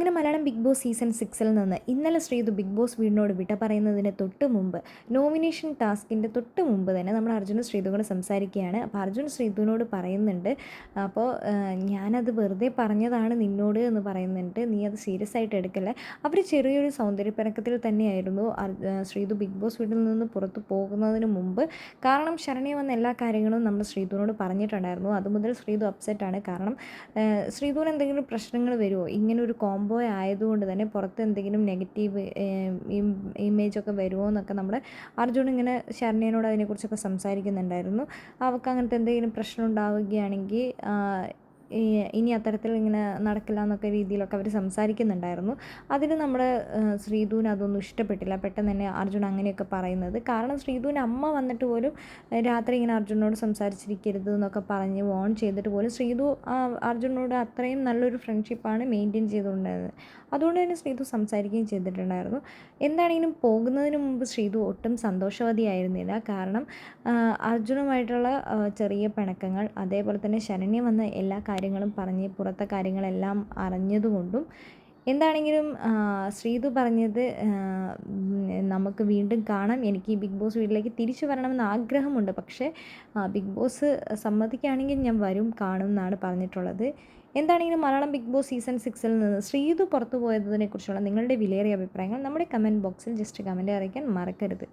അങ്ങനെ Malayalam big boss season സിക്സിൽ നിന്ന് ഇന്നലെ ശ്രീതു ബിഗ് ബോസ് വീടിനോട് വിട പറയുന്നതിന് തൊട്ട് മുമ്പ് നോമിനേഷൻ ടാസ്കിന്റെ തൊട്ട് മുമ്പ് തന്നെ നമ്മൾ അർജുന ശ്രീതുവിനോട് സംസാരിക്കുകയാണ്. അപ്പോൾ അർജുൻ ശ്രീതുവിനോട് പറയുന്നുണ്ട് അപ്പോൾ ഞാനത് വെറുതെ പറഞ്ഞതാണ് നിന്നോട് എന്ന് പറയുന്നുണ്ട്. നീ അത് സീരിയസ് ആയിട്ട് എടുക്കല്ലേ. അവർ ചെറിയൊരു സൗന്ദര്യപ്പിണക്കത്തിൽ തന്നെയായിരുന്നു ശ്രീതു ബിഗ് ബോസ് വീട്ടിൽ നിന്ന് പുറത്ത് പോകുന്നതിന് മുമ്പ്. കാരണം ശരണി വന്ന എല്ലാ കാര്യങ്ങളും നമ്മൾ ശ്രീതുവിനോട് പറഞ്ഞിട്ടുണ്ടായിരുന്നു. അതുമുതൽ ശ്രീതു അപ്സെറ്റാണ് കാരണം ശ്രീതുവിന് എന്തെങ്കിലും പ്രശ്നങ്ങൾ വരുമോ? ഇങ്ങനെ ഒരു ആയതുകൊണ്ട് തന്നെ പുറത്ത് എന്തെങ്കിലും നെഗറ്റീവ് ഇമേജൊക്കെ വരുമോ എന്നൊക്കെ നമ്മുടെ അർജുൻ ഇങ്ങനെ ശരണ്യനോട് അതിനെക്കുറിച്ചൊക്കെ സംസാരിക്കുന്നുണ്ടായിരുന്നു. അവൾക്ക് അങ്ങനത്തെ എന്തെങ്കിലും പ്രശ്നം ഉണ്ടാവുകയാണെങ്കിൽ ഇനി അത്തരത്തിൽ ഇങ്ങനെ നടക്കില്ല എന്നൊക്കെ രീതിയിലൊക്കെ അവർ സംസാരിക്കുന്നുണ്ടായിരുന്നു. അതിന് നമ്മുടെ ശ്രീധുവിന് അതൊന്നും ഇഷ്ടപ്പെട്ടില്ല. പെട്ടെന്ന് തന്നെ അർജുൻ അങ്ങനെയൊക്കെ പറയുന്നത്. കാരണം ശ്രീധുവിന്റെ അമ്മ വന്നിട്ട് പോലും രാത്രി ഇങ്ങനെ അർജുനോട് സംസാരിച്ചിരിക്കരുത് എന്നൊക്കെ പറഞ്ഞ് വോൺ ചെയ്തിട്ട് പോലും ശ്രീധു അർജുനോട് അത്രയും നല്ലൊരു ഫ്രണ്ട്ഷിപ്പാണ് മെയിന്റെയിൻ ചെയ്തുകൊണ്ടിരുന്നത്. അതുകൊണ്ട് തന്നെ ശ്രീധു സംസാരിക്കുകയും ചെയ്തിട്ടുണ്ടായിരുന്നു. എന്താണെങ്കിലും പോകുന്നതിന് മുമ്പ് ശ്രീധു ഒട്ടും സന്തോഷവതിയായിരുന്നില്ല. കാരണം അർജുനുമായിട്ടുള്ള ചെറിയ പിണക്കങ്ങൾ അതേപോലെ തന്നെ ശരണ്യ വന്ന എല്ലാ കാര്യങ്ങളും പറഞ്ഞ് പുറത്തെ കാര്യങ്ങളെല്ലാം അറിഞ്ഞതുകൊണ്ടും എന്താണെങ്കിലും ശ്രീതു പറഞ്ഞത് നമുക്ക് വീണ്ടും കാണാം. എനിക്ക് ഈ ബിഗ് ബോസ് വീട്ടിലേക്ക് തിരിച്ചു വരണമെന്ന് ആഗ്രഹമുണ്ട്. പക്ഷേ ബിഗ് ബോസ് സമ്മതിക്കുകയാണെങ്കിൽ ഞാൻ വരും കാണും എന്നാണ് പറഞ്ഞിട്ടുള്ളത്. എന്താണെങ്കിലും മലയാളം ബിഗ് ബോസ് സീസൺ സിക്സിൽ നിന്ന് ശ്രീതു പുറത്തു പോയതിനെക്കുറിച്ചുള്ള നിങ്ങളുടെ വിലയേറിയ അഭിപ്രായങ്ങൾ നമ്മുടെ കമന്റ് ബോക്സിൽ ജസ്റ്റ് കമന്റ് അറിയിക്കാൻ മറക്കരുത്.